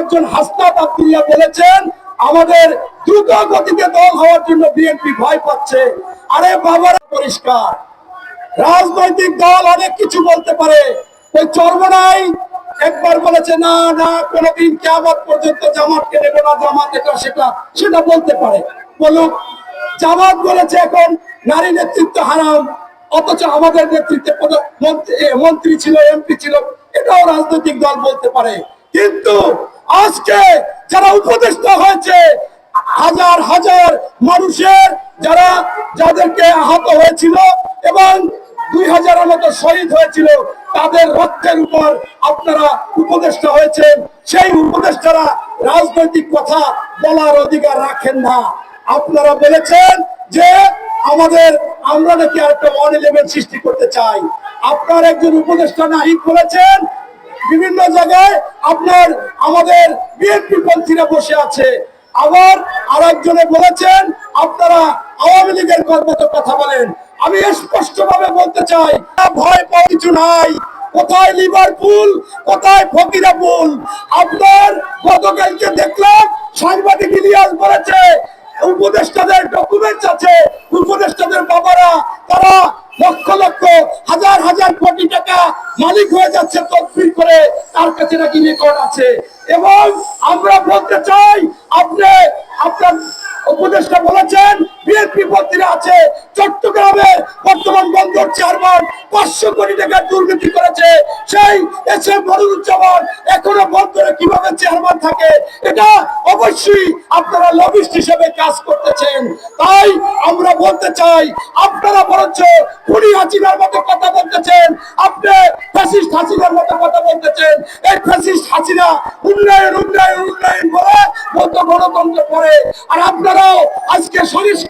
একজন হাসনাত আব্দুল্লাহ বলেছেন, আমাদের দ্রুত গতিতে দল হওয়ার জন্য বিএনপি ভয় পাচ্ছে। আরে বাবার, পরিষ্কার। রাজনৈতিক দল অনেক কিছু বলতে পারে, ওই চর্মনাই একবার বলেছে, না না, কোনোদিন কেমন পর্যন্ত জামাতকে নেব না, জামাত এটা, সেটা। সেটা বলতে পারে। বলুক জামাত বলেছে এখন নারী নেতৃত্ব হারাম, অথচ আমাদের নেতৃত্বে মন্ত্রী ছিল, এমপি ছিল, এটাও রাজনৈতিক দল বলতে পারে। কিন্তু আজকে যারা উপদেষ্টা হয়েছে, হাজার হাজার মানুষের যারা, যাদেরকে আহত হয়েছিল এবং দুই হাজারের মতো শহীদ হয়েছিল, তাদের রক্তের উপর আপনারা উপদেষ্টা হয়েছেন। সেই উপদেষ্টারা রাজনৈতিক কথা বলার অধিকার রাখেন না। আপনারা বলেছেন যে আমাদের, আমরা নাকি একটা ওয়ান সৃষ্টি করতে চাই। আপনার একজন উপদেষ্টা নাহিদ বলেছেন বিভিন্ন জায়গায় আপনার, আমাদের বিএনপি পন্থীরা বসে আছে। আবার আরেকজনে বলেছেন, আপনারা আওয়ামী লীগের কর্মত কথা বলেন। আমি স্পষ্ট ভাবে বলতে চাই, ভয় পাওয়া কিছু নাই। কোথায় লিভারপুল কোথায় ফকিরাপুল? আপনার গতকালকে দেখলাম, সাংবাদিক ইলিয়াস বলেছে, উপদেষ্টাদের ডকুমেন্টস আছে। উপদেষ্টাদের বাবারা, তারা লক্ষ লক্ষ, হাজার হাজার কোটি টাকা মালিক হয়ে যাচ্ছে তদবির করে তার কাছে নাকি রেকর্ড আছে। এবং আমরা বলতে চাই, আপনি, আপনার উপদেশটা বলেছেন বিএনপি মন্ত্রী আছে, চট্টগ্রামের বর্তমান বন্দর চেয়ারম্যান পাঁচশো কোটি টাকার দুর্নীতি করেছে। সেই এস এম মরুজ্জামান এখনও বন্দরে কীভাবে চেয়ারম্যান থাকে, এটা অবশ্যই আপনারা লবিস্ট হিসেবে কাজ করতেছেন। তাই আমরা বলতে চাই, আপনারা বরঞ্চ খুনি হাসিনার মতো কথা বলতেছেন, আপনি ফ্যাসিস্ট হাসিনার মতো কথা বলতেছেন। এই ফ্যাসিস্ট হাসিনা উন্নয়ন উন্নয়ন উন্নয়ন বলে বলতো গণতন্ত্র করে আর আপনারাও আজকে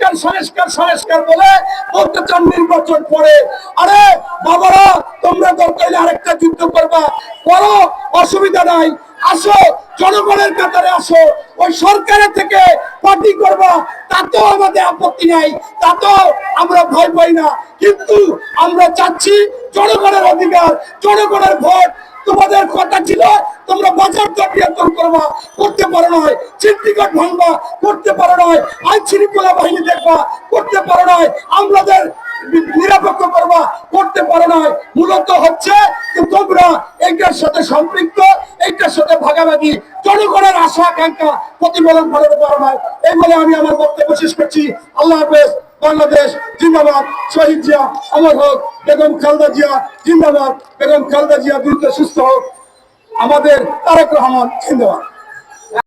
সংস্কার সংস্কার সংস্কার বলে বলতে চান নির্বাচন পরে। আরে বাবারা, তোমরা দরকার আরেকটা যুদ্ধ করবা। করো অসুবিধা নাই। আসো, জনগণের কাতারে আসো। ওই সরকারের থেকে পার্টি করবা। তাতেও আমাদের আপত্তি নাই। তাতেও আমরা ভয় পাই না। কিন্তু আমরা চাচ্ছি জনগণের অধিকার, জনগণের ভোট। তোমাদের কথা ছিল, তোমরা বাজার দর নিয়ন্ত্রণ করবা। করতে পারো নয় করতে পারো নয় আইন শৃঙ্খলা বাহিনী দেখবা, করতে নয় আমাদের নিরপেক্ষ করবা, করতে নয় মূলত হচ্ছে তোমরা এইটার সাথে সম্পৃক্ত, এইটার সাথে ভাগাভাগি। জনগণের আশা, আকাঙ্ক্ষা প্রতিফলন নয় এই বলে আমি আমার বক্তব্য শেষ করছি। আল্লাহ হাফেজ, বাংলাদেশ জিন্দাবাদ। শহীদ জিয়া হোক, বেগম খালদা জিয়া, জিন্দাবাদ। বেগম খালদা জিয়া দ্রুত সুস্থ হোক। আমাদের তারেক রহমান, জিন্দাবাদ।